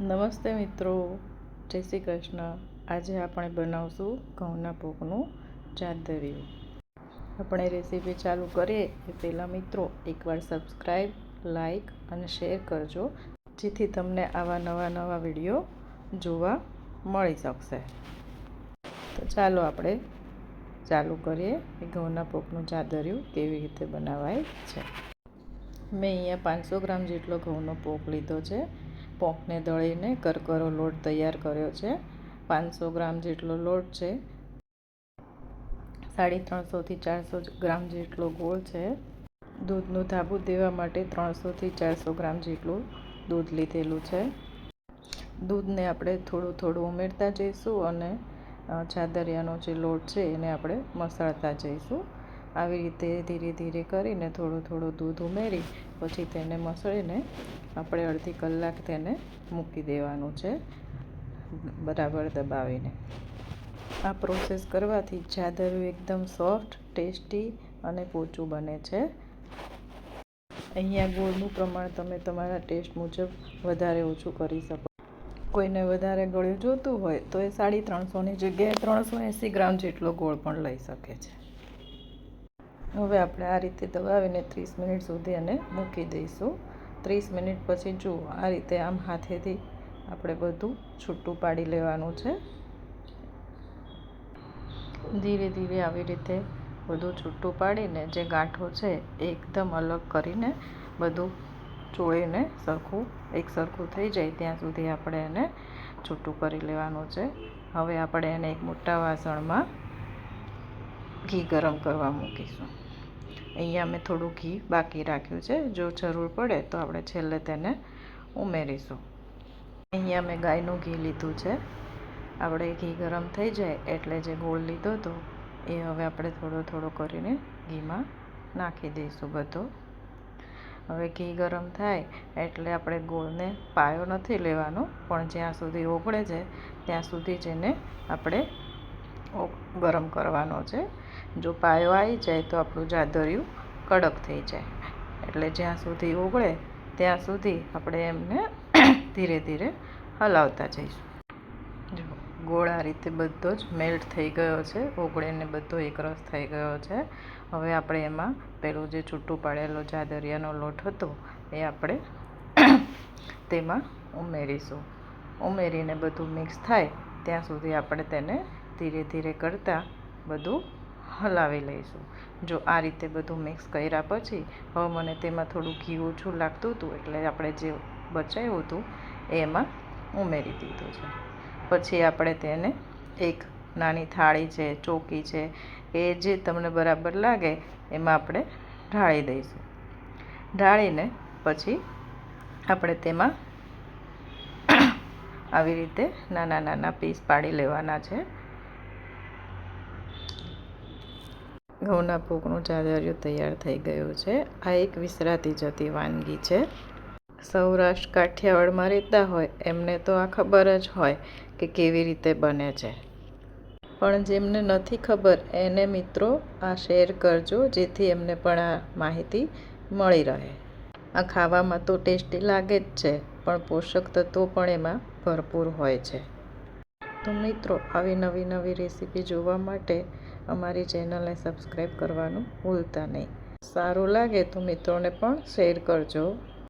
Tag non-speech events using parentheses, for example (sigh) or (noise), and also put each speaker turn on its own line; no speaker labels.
નમસ્તે મિત્રો. જય શ્રી કૃષ્ણ. આજે આપણે બનાવશું ઘઉંના પોકનું ચાદરિયું આપણે રેસીપી ચાલુ કરીએ એ પહેલાં મિત્રો એકવાર સબસ્ક્રાઈબ લાઈક અને શેર કરજો, જેથી તમને આવા નવા નવા વીડિયો જોવા મળી શકશે. તો ચાલો આપણે ચાલુ કરીએ એ ઘઉંના પોકનું ચાદરિયું કેવી રીતે બનાવાય છે. મેં અહીંયા પાંચસો ગ્રામ જેટલો ઘઉંનો પોક લીધો છે. પોંકને દળીને કરકરો લોટ તૈયાર કર્યો છે. પાંચસો ગ્રામ જેટલો લોટ છે. સાડી ત્રણસોથી ચારસો ગ્રામ જેટલો ગોળ છે. દૂધનું ધાબુ દેવા માટે ત્રણસોથી ચારસો ગ્રામ જેટલું દૂધ લીધેલું છે. દૂધને આપણે થોડું થોડું ઉમેરતા જઈશું અને છાદરિયાનો જે લોટ છે એને આપણે મસળતા જઈશું. આવી રીતે ધીરે ધીરે કરીને થોડું થોડું દૂધ ઉમેરી, પછી તેને મસળીને આપણે અડધી કલાક તેને મૂકી દેવાનું છે, બરાબર દબાવીને. આ પ્રોસેસ કરવાથી જાદરું એકદમ સોફ્ટ, ટેસ્ટી અને પોચું બને છે. અહીંયા ગોળનું પ્રમાણ તમે તમારા ટેસ્ટ મુજબ વધારે ઓછું કરી શકો. કોઈને વધારે ગળ્યું જોતું હોય તો એ સાડી ત્રણસોની જગ્યાએ ત્રણસો એંસી ગ્રામ જેટલો ગોળ પણ લઈ શકે છે. હવે આપણે આ રીતે દબાવીને ત્રીસ મિનિટ સુધી એને મૂકી દઈશું. ત્રીસ મિનિટ પછી જુઓ આ રીતે આમ હાથેથી આપણે બધું છૂટું પાડી લેવાનું છે. ધીરે ધીરે આવી રીતે બધું છૂટું પાડીને જે ગાંઠો છે એકદમ અલગ કરીને બધું ચોળીને સરખું, એક સરખું થઈ જાય ત્યાં સુધી આપણે એને છૂટું કરી લેવાનું છે. હવે આપણે એને એક મોટા વાસણમાં ઘી ગરમ કરવા મૂકીશું. અહીંયા મેં થોડું ઘી બાકી રાખ્યું છે. જો જરૂર પડે તો આપણે છેલ્લે તેને ઉમેરીશું. અહીંયા મેં ગાયનું ઘી લીધું છે. આપણે ઘી ગરમ થઈ જાય એટલે જે ગોળ લીધો હતો એ હવે આપણે થોડો થોડો કરીને ઘીમાં નાખી દઈશું બધો. હવે ઘી ગરમ થાય એટલે આપણે ગોળને પાયો નથી લેવાનો, પણ જ્યાં સુધી ઓગળે છે, ત્યાં સુધી જ એને આપણે ગરમ કરવાનો છે. જો પાયો આવી જાય તો આપણું જાદરિયું કડક થઈ જાય. એટલે જ્યાં સુધી ઓગળે, ત્યાં સુધી આપણે એમને (coughs) ધીરે ધીરે હલાવતા જઈશું. જો, ગોળ રીતે બધો જ મેલ્ટ થઈ ગયો છે. ઓગળીને બધો એકરસ થઈ ગયો છે. હવે આપણે એમાં પેલું જે છૂટું પાડેલો જાદરિયાનો લોટ હતો, એ આપણે (coughs) તેમાં ઉમેરીશું. ઉમેરીને બધું મિક્સ થાય, ત્યાં સુધી આપણે તેને ધીરે ધીરે કરતાં બધું હલાવી લઈશું. જો આ રીતે બધું મિક્સ કર્યા પછી, હવે મને તેમાં થોડું ઘી ઓછું લાગતું હતું એટલે આપણે જે બચાવ્યું હતું, એમાં ઉમેરી દીધું છે. પછી આપણે તેને એક નાની થાળી છે, ચોકી છે, એ જે તમને બરાબર લાગે, એમાં આપણે ઢાળી દઈશું. ઢાળીને પછી આપણે તેમાં આવી રીતે નાના નાના પીસ પાડી લેવાના છે. ઘઉંના ભૂકનું ચાદરિયું તૈયાર થઈ ગયું છે. આ એક વિસરાતી જતી વાનગી છે. સૌરાષ્ટ્ર કાઠિયાવાડમાં રહેતા હોય, એમને તો આ ખબર જ હોય કે કેવી રીતે બને છે. પણ જેમને નથી ખબર, એને મિત્રો આ શેર કરજો, જેથી એમને પણ આ માહિતી મળી રહે. આ ખાવામાં તો ટેસ્ટી લાગે જ છે, પણ પોષક તત્વો પણ એમાં ભરપૂર હોય છે. તો મિત્રો, આવી નવી નવી રેસીપી જોવા માટે અમારી ચેનલને સબસ્ક્રાઈબ કરવાનું ભૂલતા નહીં. સારું લાગે તો મિત્રોને પણ શેર કરજો.